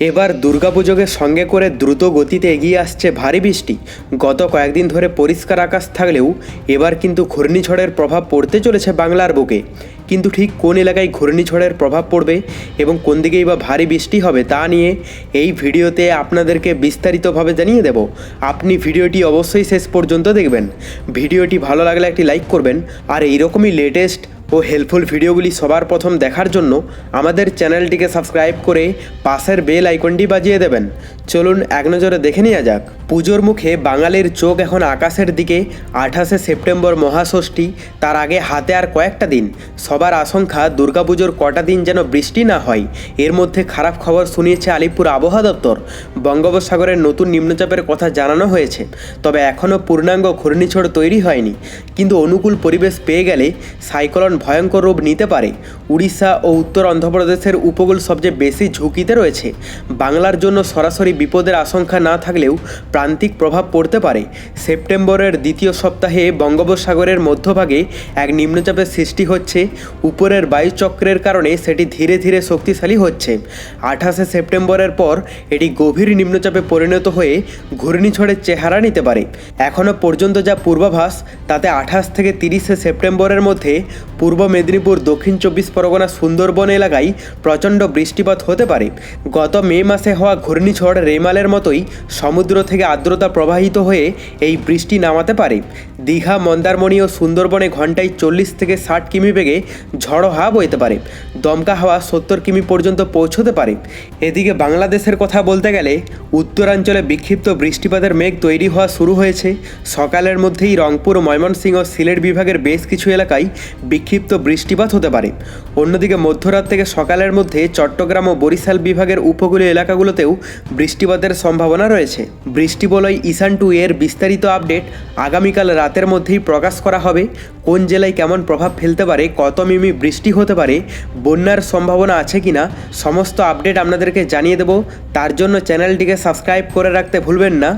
এবার দুর্গাপুজোকে সঙ্গে করে দ্রুত গতিতে এগিয়ে আসছে ভারী বৃষ্টি। গত কয়েকদিন ধরে পরিষ্কার আকাশ থাকলেও এবার কিন্তু ঘূর্ণিঝড়ের প্রভাব পড়তে চলেছে বাংলার বুকে। কিন্তু ঠিক কোন এলাকায় ঘূর্ণিঝড়ের প্রভাব পড়বে এবং কোন দিকেই বা ভারী বৃষ্টি হবে তা নিয়ে এই ভিডিওতে আপনাদেরকে বিস্তারিতভাবে জানিয়ে দেব। আপনি ভিডিওটি অবশ্যই শেষ পর্যন্ত দেখবেন। ভিডিওটি ভালো লাগলে একটি লাইক করবেন। আর এইরকমই লেটেস্ট ও হেল্পফুল ভিডিওগুলি সবার প্রথম দেখার জন্য আমাদের চ্যানেলটিকে সাবস্ক্রাইব করে পাশের বেল আইকনটি বাজিয়ে দেবেন। চলুন এক নজরে দেখে নেওয়া যাক। পুজোর মুখে বাঙালির চোখ এখন আকাশের দিকে। আঠাশে সেপ্টেম্বর মহাষষ্ঠী, তার আগে হাতে আর কয়েকটা দিন। সবার আশঙ্কা দুর্গাপুজোর কটা দিন যেন বৃষ্টি না হয়। এর মধ্যে খারাপ খবর শুনিয়েছে আলিপুর আবহাওয়া দপ্তর। বঙ্গোপসাগরের নতুন নিম্নচাপের কথা জানানো হয়েছে। তবে এখনও পূর্ণাঙ্গ ঘূর্ণিঝড় তৈরি হয়নি। কিন্তু অনুকূল পরিবেশ পেয়ে গেলে সাইক্লোন ভয়ঙ্কর রূপ নিতে পারে। উড়িষ্যা ও উত্তর অন্ধ্রপ্রদেশের উপকূল সবচেয়ে বেশি ঝুঁকিতে রয়েছে। বাংলার জন্য সরাসরি বিপদের আশঙ্কা না থাকলেও প্রান্তিক প্রভাব পড়তে পারে। সেপ্টেম্বরের দ্বিতীয় সপ্তাহে বঙ্গোপসাগরের মধ্যভাগে এক নিম্নচাপের সৃষ্টি হচ্ছে। উপরের বায়ুচক্রের কারণে সেটি ধীরে ধীরে শক্তিশালী হচ্ছে। আঠাশে সেপ্টেম্বরের পর এটি গভীর নিম্নচাপে পরিণত হয়ে ঘূর্ণিঝড়ের চেহারা নিতে পারে। এখনও পর্যন্ত যা পূর্বাভাস, তাতে আঠাশ থেকে তিরিশে সেপ্টেম্বরের মধ্যে পূর্ব মেদিনীপুর, দক্ষিণ চব্বিশ পরগনা সুন্দরবন এলাকায় প্রচণ্ড বৃষ্টিপাত হতে পারে। গত মে মাসে হওয়া ঘূর্ণিঝড় রেমালের মতোই সমুদ্র থেকে আর্দ্রতা প্রবাহিত হয়ে এই বৃষ্টি নামাতে পারে। দীঘা, মন্দারমণি ও সুন্দরবনে ঘন্টায় চল্লিশ থেকে ষাট কিমি বেগে ঝড়ো হাওয়া বইতে পারে। দমকা হাওয়া সত্তর কিমি পর্যন্ত পৌঁছতে পারে। এদিকে বাংলাদেশের কথা বলতে গেলে, উত্তরাঞ্চলে বিক্ষিপ্ত বৃষ্টিপাতের মেঘ তৈরি হওয়া শুরু হয়েছে। সকালের মধ্যেই রংপুর, ময়মনসিংহ ও সিলেট বিভাগের বেশ কিছু এলাকায় বিক্ষিপ্ত বৃষ্টিপাত হতে পারে। অন্যদিকে মধ্যরাত থেকে সকালের মধ্যে চট্টগ্রাম ও বরিশাল বিভাগের উপকূলীয় এলাকাগুলোতেও বৃষ্টিপাতের সম্ভাবনা রয়েছে। বৃষ্টি বলয় ইসান টু এর বিস্তারিত আপডেট আগামীকাল রাতের মধ্যেই প্রকাশ করা হবে। কোন জেলায় কেমন প্রভাব ফেলতে পারে, কত মিমি বৃষ্টি হতে পারে, বন্যার সম্ভাবনা আছে কি না সমস্ত আপডেট আপনাদেরকে জানিয়ে দেব। তার জন্য চ্যানেলটিকে সাবস্ক্রাইব করে রাখতে ভুলবেন না।